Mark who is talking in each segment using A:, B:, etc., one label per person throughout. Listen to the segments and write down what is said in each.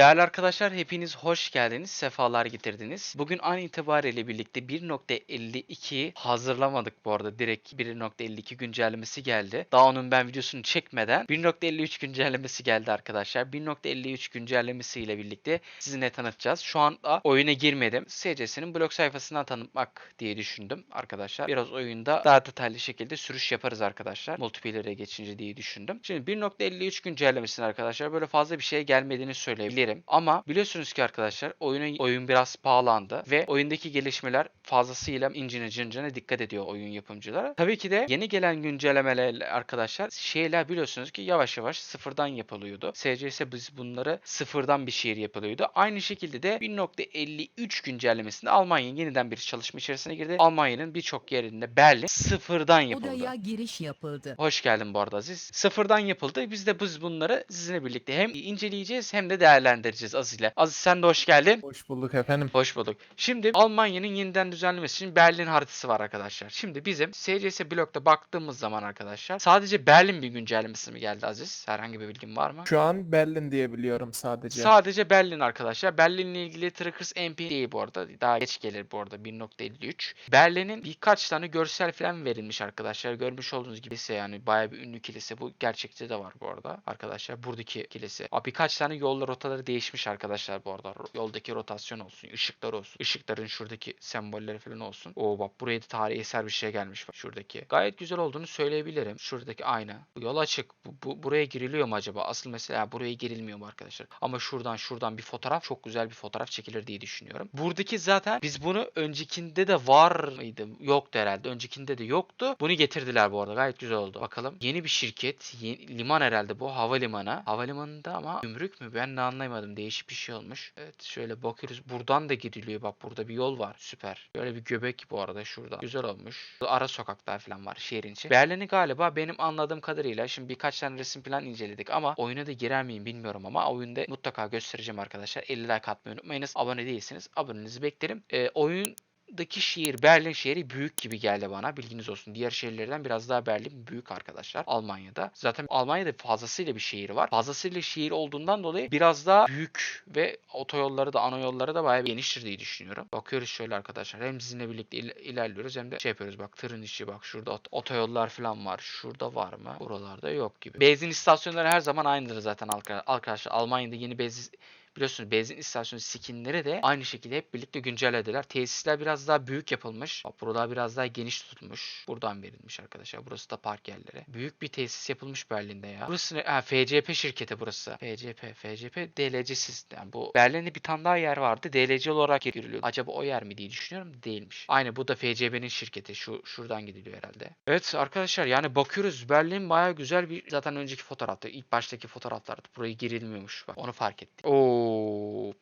A: Değerli arkadaşlar hepiniz hoş geldiniz, sefalar getirdiniz. Bugün an itibariyle birlikte 1.52 hazırlamadık bu arada. Direkt 1.52 güncellemesi geldi. Daha onun ben videosunu çekmeden 1.53 güncellemesi geldi arkadaşlar. 1.53 güncellemesiyle birlikte sizinle tanıtacağız. Şu anda oyuna girmedim. SCS'nin blog sayfasından tanıtmak diye düşündüm arkadaşlar. Biraz oyunda daha detaylı şekilde sürüş yaparız arkadaşlar. Multiplayer'e geçince diye düşündüm. Şimdi 1.53 güncellemesine arkadaşlar böyle fazla bir şeye gelmediğini söyleyebilirim. Ama biliyorsunuz ki arkadaşlar oyunun oyun biraz pahalandı ve oyundaki gelişmeler fazlasıyla incine cincine dikkat ediyor oyun yapımcıları. Tabii ki de yeni gelen güncellemeler arkadaşlar şeyler biliyorsunuz ki yavaş yavaş sıfırdan yapılıyordu. SCS biz bunları sıfırdan bir şehir yapılıyordu. Aynı şekilde de 1.53 güncellemesinde Almanya yeniden bir çalışma içerisine girdi. Almanya'nın birçok yerinde Berlin sıfırdan yapıldı.
B: Odaya giriş yapıldı.
A: Hoş geldin bu arada Aziz. Sıfırdan yapıldı. Biz de biz bunları sizinle birlikte hem inceleyeceğiz hem de değerlendireceğiz Aziz ile. Aziz sen de hoş geldin.
C: Hoş bulduk efendim.
A: Hoş bulduk. Şimdi Almanya'nın yeniden düzenlemesi için Berlin haritası var arkadaşlar. Şimdi bizim SCS blokta baktığımız zaman arkadaşlar sadece Berlin bir güncellemesi mi geldi Aziz? Herhangi bir bilgin var mı?
C: Şu an Berlin diye biliyorum sadece.
A: Sadece Berlin arkadaşlar. Berlin'le ilgili Trackers MP değil bu arada. Daha geç gelir bu arada 1.53. Berlin'in birkaç tane görsel falan verilmiş arkadaşlar. Görmüş olduğunuz gibi ise yani bayağı bir ünlü kilise. Bu gerçekte de var bu arada arkadaşlar. Buradaki kilise. Aa, birkaç tane yollar rotaları değişmiş arkadaşlar bu arada. Yoldaki rotasyon olsun, ışıklar olsun. Işıkların şuradaki sembolleri falan olsun. Oo bak buraya da tarihi eser bir şey gelmiş bak şuradaki. Gayet güzel olduğunu söyleyebilirim. Şuradaki ayna. Bu yol açık. Bu, bu- buraya giriliyor mu acaba? Asıl mesela buraya girilmiyor mu arkadaşlar? Ama şuradan şuradan bir fotoğraf çok güzel bir fotoğraf çekilir diye düşünüyorum. Buradaki zaten biz bunu öncekinde de var mıydı? Yoktu herhalde. Öncekinde de yoktu. Bunu getirdiler bu arada. Gayet güzel oldu. Bakalım. Yeni bir şirket. Yeni, liman herhalde bu. Havalimanı. Havalimanında ama gümrük mü? Ben de anlayamadım. Değişik bir şey olmuş. Evet şöyle bakıyoruz. Buradan da gidiliyor. Bak burada bir yol var. Süper. Böyle bir göbek bu arada şurada. Güzel olmuş. Ara sokaklar falan var şehrin içi. Berlin'i galiba benim anladığım kadarıyla şimdi birkaç tane resim falan inceledik ama oyuna da girer miyim bilmiyorum ama oyunda mutlaka göstereceğim arkadaşlar. 50 like atmayı unutmayınız. Abone değilseniz abonenizi beklerim. Ee, oyun daki şehir Berlin şehri büyük gibi geldi bana. Bilginiz olsun. Diğer şehirlerden biraz daha Berlin büyük arkadaşlar. Almanya'da. Zaten Almanya'da fazlasıyla bir şehir var. Fazlasıyla şehir olduğundan dolayı biraz daha büyük ve otoyolları da ana yolları da bayağı geniştir diye düşünüyorum. Bakıyoruz şöyle arkadaşlar. Hem sizinle birlikte il- ilerliyoruz hem de şey yapıyoruz. Bak tırın içi bak şurada ot- otoyollar falan var. Şurada var mı? Buralarda yok gibi. Benzin istasyonları her zaman aynıdır zaten arka- arkadaşlar. Almanya'da yeni benzin Biliyorsunuz benzin istasyonu skinleri de aynı şekilde hep birlikte güncellediler. Tesisler biraz daha büyük yapılmış. Bak Buralar biraz daha geniş tutulmuş. Buradan verilmiş arkadaşlar. Burası da park yerleri. Büyük bir tesis yapılmış Berlin'de ya. Burası ne? Ha, FCP şirketi burası. FCP, FCP DLC'siz. Yani bu Berlin'de bir tane daha yer vardı. DLC olarak giriliyor. Acaba o yer mi diye düşünüyorum. Değilmiş. Aynı bu da FCB'nin şirketi. Şu şuradan gidiliyor herhalde. Evet arkadaşlar yani bakıyoruz Berlin baya güzel bir zaten önceki fotoğrafta ilk baştaki fotoğraflarda buraya girilmiyormuş bak onu fark ettik. Oo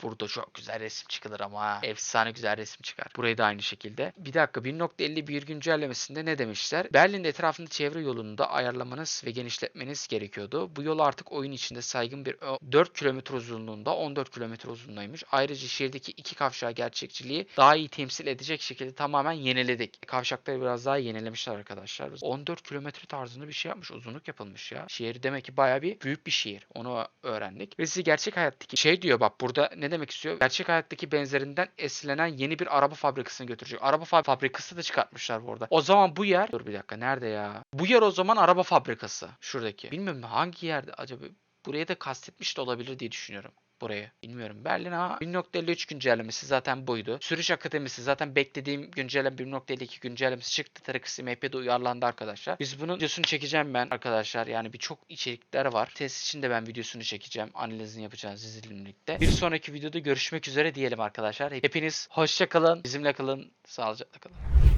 A: burada çok güzel resim çıkılır ama efsane güzel resim çıkar. Burayı da aynı şekilde. Bir dakika 1.51 güncellemesinde ne demişler? Berlin etrafında çevre yolunu da ayarlamanız ve genişletmeniz gerekiyordu. Bu yol artık oyun içinde saygın bir ö- 4 kilometre uzunluğunda 14 kilometre uzunluğundaymış. Ayrıca şehirdeki iki kavşağı gerçekçiliği daha iyi temsil edecek şekilde tamamen yeniledik. Kavşakları biraz daha yenilemişler arkadaşlar. 14 kilometre tarzında bir şey yapmış. Uzunluk yapılmış ya. Şehir demek ki bayağı bir büyük bir şehir. Onu öğrendik. Ve size gerçek hayattaki şey diyor bak burada ne demek istiyor? Gerçek hayattaki benzerinden esinlenen yeni bir araba fabrikasını götürecek. Araba fa- fabrikası da çıkartmışlar bu arada. O zaman bu yer... Dur bir dakika nerede ya? Bu yer o zaman araba fabrikası. Şuradaki. Bilmiyorum hangi yerde acaba? Buraya da kastetmiş de olabilir diye düşünüyorum burayı. Bilmiyorum. Berlin ha 1.53 güncellemesi zaten buydu. Sürüş akademisi zaten beklediğim güncelleme 1.52 güncellemesi çıktı. Trackers MP'de uyarlandı arkadaşlar. Biz bunun videosunu çekeceğim ben arkadaşlar. Yani birçok içerikler var. Test için de ben videosunu çekeceğim. Analizini yapacağız sizinle birlikte. Bir sonraki videoda görüşmek üzere diyelim arkadaşlar. Hepiniz hoşça kalın. Bizimle kalın. Sağlıcakla kalın.